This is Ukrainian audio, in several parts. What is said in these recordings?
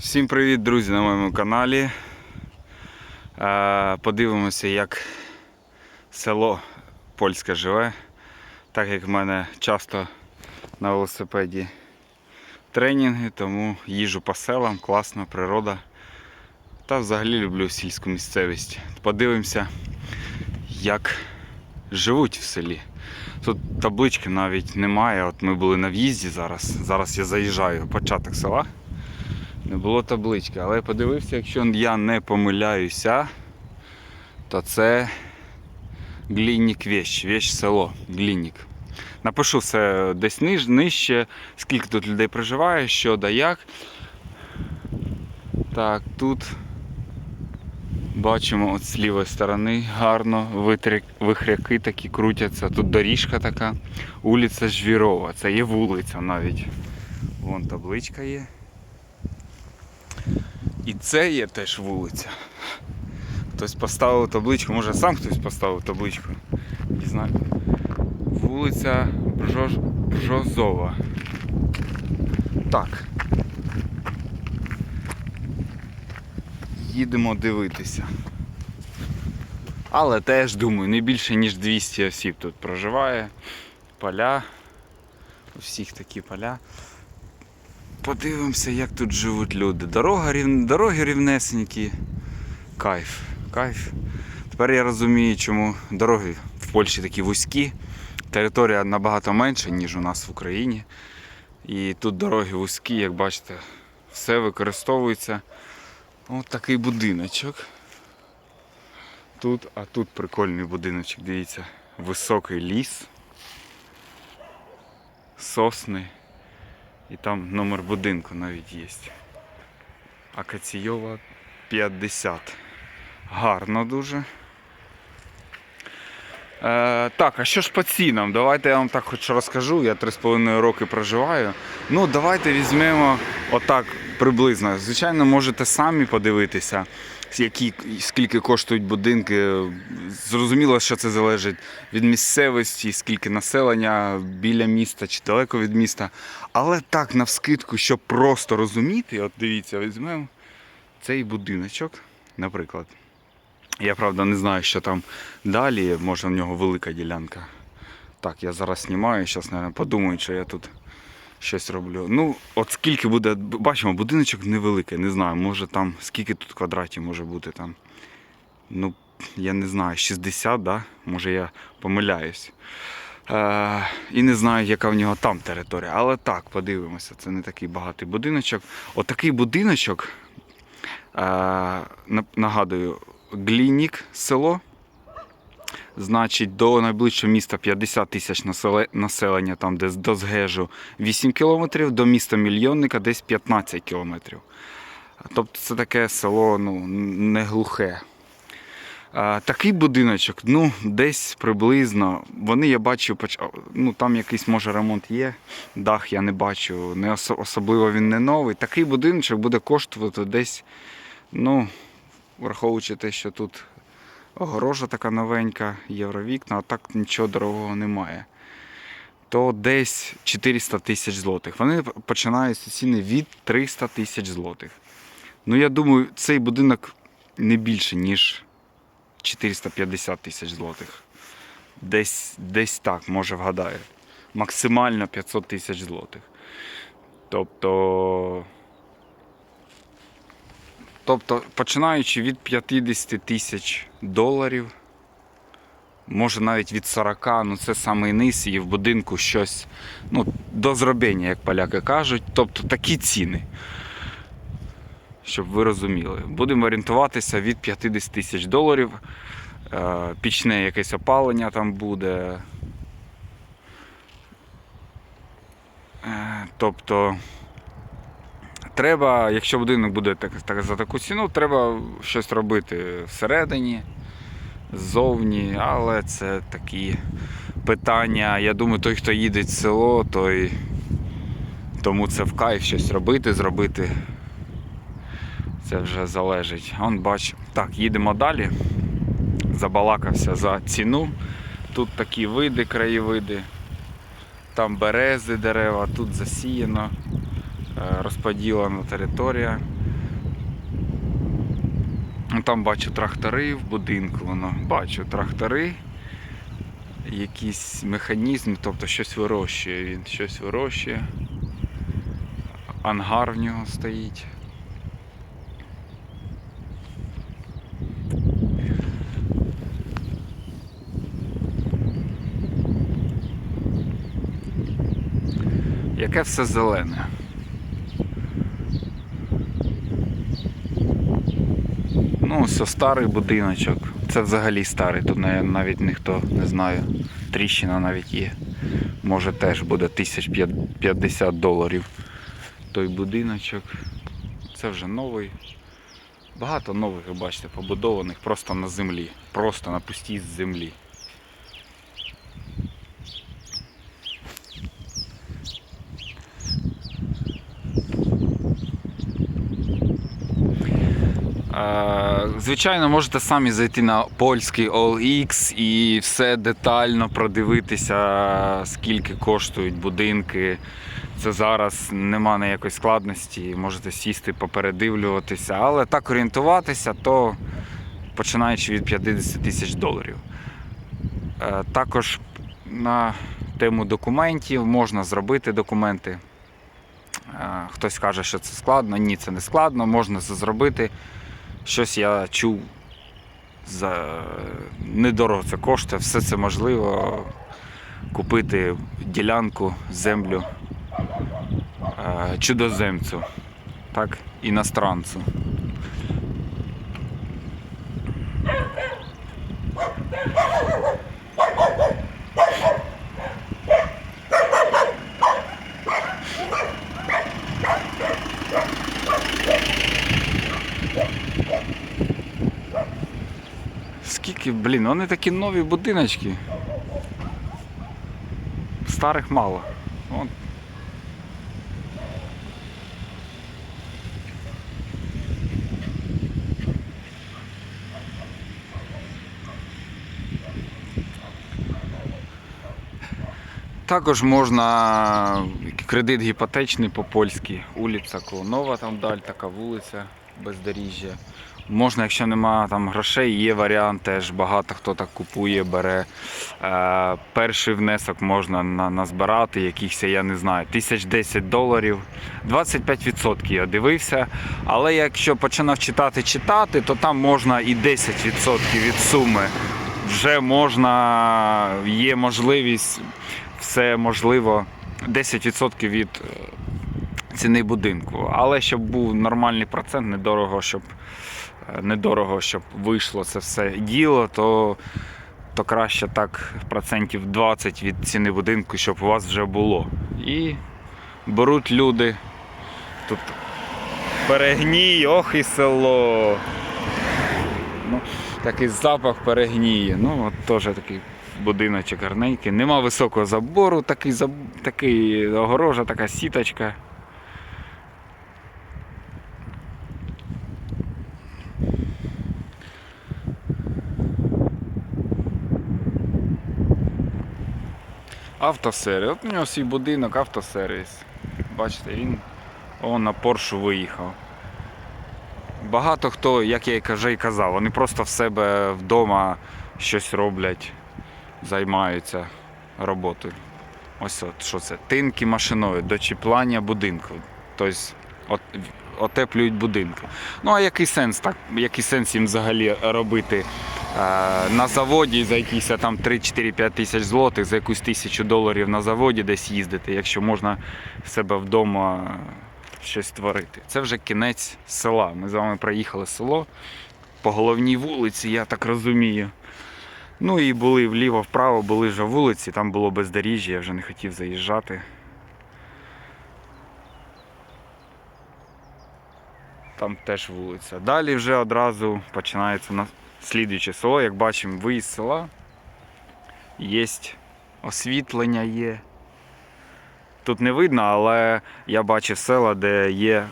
Всім привіт, друзі, на моєму каналі. Е, Подивимося, як село польське живе. Так як в мене часто на велосипеді тренінги, тому їжу по селам, класна природа. Та взагалі люблю сільську місцевість. Подивимося, як живуть в селі. Тут таблички навіть немає. От ми були на в'їзді зараз. Зараз я заїжджаю початок села. Не було таблички, але я подивився, якщо я не помиляюся, то це Гліннік Вещ, Вещ село, Гліннік. Напишу все десь ниж, нижче, скільки тут людей проживає, що да як. Так, тут бачимо от з лівої сторони гарно витря- вихряки такі крутяться. Тут доріжка така, вулиця Жвірова. Це є вулиця навіть. Вон табличка є. І це є теж вулиця. Хтось поставив табличку, може сам хтось поставив табличку. Не знаю. Вулиця Бжоз... Бжозова. Так. Їдемо дивитися. Але теж думаю, не більше ніж 200 осіб тут проживає. Поля. У всіх такі поля. Подивимося, як тут живуть люди. Дорога. Дороги рівнесенькі. Кайф. Кайф. Тепер я розумію, чому дороги в Польщі такі вузькі. Територія набагато менша, ніж у нас в Україні. І тут дороги вузькі, як бачите, все використовується. Ось такий будиночок. Тут, а тут прикольний будиночок, дивіться, високий ліс, сосни. І там номер будинку навіть є. Акаційова 50. Гарно дуже. Е, так, а що ж по цінам? Давайте я вам так хоч розкажу. Я 3,5 роки проживаю. Ну, давайте візьмемо отак приблизно. Звичайно, можете самі подивитися, які, скільки коштують будинки. Зрозуміло, що це залежить від місцевості, скільки населення біля міста чи далеко від міста. Але так, навскидку, щоб просто розуміти, от дивіться, візьмемо цей будиночок, наприклад. Я правда не знаю, що там далі, може в нього велика ділянка. Так, я зараз знімаю, зараз, мабуть, подумають, що я тут щось роблю. Ну, от скільки буде, бачимо, будиночок невеликий, не знаю, може там, скільки тут квадратів може бути там. Ну, я не знаю, 60, да? може я помиляюсь. Е, і не знаю, яка в нього там територія. Але так, подивимося, це не такий багатий будиночок. Отакий будиночок, е, нагадую, Глінік село. Значить, до найближчого міста 50 тисяч населення, там десь до Згежу 8 кілометрів, до міста мільйонника десь 15 кілометрів. Тобто це таке село ну, не глухе. А, такий будиночок, ну, десь приблизно. Вони я бачу, ну там якийсь може ремонт є, дах я не бачу, не осо- особливо він не новий. Такий будиночок буде коштувати десь, ну, враховуючи те, що тут огорожа така новенька, євровікна, а так нічого дорогого немає. То десь 400 тисяч злотих. Вони починаються ціни від 300 тисяч злотих. Ну, я думаю, цей будинок не більше, ніж 450 тисяч злотих. Десь, десь так, може вгадаю. Максимально 500 тисяч злотих. Тобто. Тобто, починаючи від 50 тисяч доларів, може навіть від 40, ну це самий низ, і в будинку щось ну, до зроблення, як поляки кажуть. Тобто такі ціни. Щоб ви розуміли. Будемо орієнтуватися від 50 тисяч доларів. Е, Пічне якесь опалення там буде. Е, Тобто треба, якщо будинок буде так, так, за таку ціну, треба щось робити всередині, ззовні, але це такі питання. Я думаю, той, хто їде в село, той тому це в кайф щось робити, зробити. Це вже залежить. Он бач. Так, їдемо далі. Забалакався за ціну. Тут такі види, краєвиди. Там берези дерева, тут засіяно, розподілена територія. Ну, Там бачу трактори в будинку, воно бачу трактори, якийсь механізм, тобто щось вирощує він, щось вирощує. Ангар в нього стоїть. Яке все зелене. Ну, це старий будиночок. Це взагалі старий, тут навіть- ніхто не знає. Тріщина навіть є. Може теж буде 1050 доларів той будиночок. Це вже новий. Багато нових, ви бачите, побудованих просто на землі. Просто на пустій землі. Е, Звичайно, можете самі зайти на польський OLX і все детально продивитися, скільки коштують будинки. Це зараз нема ніякої складності, можете сісти, попередивлюватися, але так орієнтуватися, то починаючи від 50 тисяч доларів. Е, Також на тему документів можна зробити документи. Е, Хтось каже, що це складно. Ні, це не складно, можна це зробити. Щось я чув за недорого це коштує, все це можливо купити ділянку, землю е, чудоземцю, так, іностранцю. Скільки, блін, вони такі нові будиночки. Старих мало. От. Також можна кредит гіпотечний по-польськи. Вулиця Клонова, там далі така вулиця бездоріжжя. Можна, якщо нема там грошей, є варіант теж. Багато хто так купує, бере. Е, перший внесок можна на, назбирати, якихось, я не знаю, тисяч 10 доларів. 25% я дивився. Але якщо починав читати читати, то там можна і 10% від суми. Вже можна, є можливість, все можливо, 10% від е, ціни будинку. Але щоб був нормальний процент, недорого, щоб недорого, щоб вийшло це все діло, то, то краще так процентів 20 від ціни будинку, щоб у вас вже було. І беруть люди. Тут перегній, ох і село. Ну, такий запах перегніє. Ну, от теж такий будиночок гарненький. Нема високого забору, такий, такий огорожа, така сіточка. Автосервіс. От у нього свій будинок, автосервіс. Бачите, він он на Поршу виїхав. Багато хто, як я вже і казав, вони просто в себе вдома щось роблять, займаються роботою. Ось от що це? Тинки машиною, дочіплання будинку. Тобто от, отеплюють будинки. Ну а який сенс так? Який сенс їм взагалі робити на заводі за якісь там 3-4-5 тисяч злотих, за якусь тисячу доларів на заводі десь їздити, якщо можна в себе вдома щось творити. Це вже кінець села. Ми з вами проїхали село по головній вулиці, я так розумію. Ну і були вліво-вправо, були вже вулиці, там було бездоріжжя, я вже не хотів заїжджати. Там теж вулиця. Далі вже одразу починається на слідуюче село. Як бачимо, виїзд села. Є освітлення є. Тут не видно, але я бачив села, де є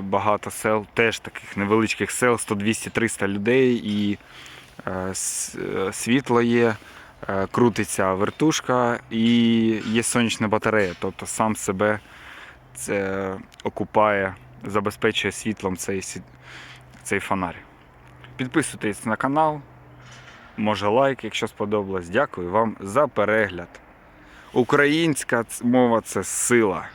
багато сел, теж таких невеличких сел, 100, 200, 300 людей, і е, е, світло є, е, крутиться вертушка і є сонячна батарея. Тобто сам себе це окупає, забезпечує світлом цей, цей фонарь. Підписуйтесь на канал, може лайк, якщо сподобалось. Дякую вам за перегляд. Українська мова це сила.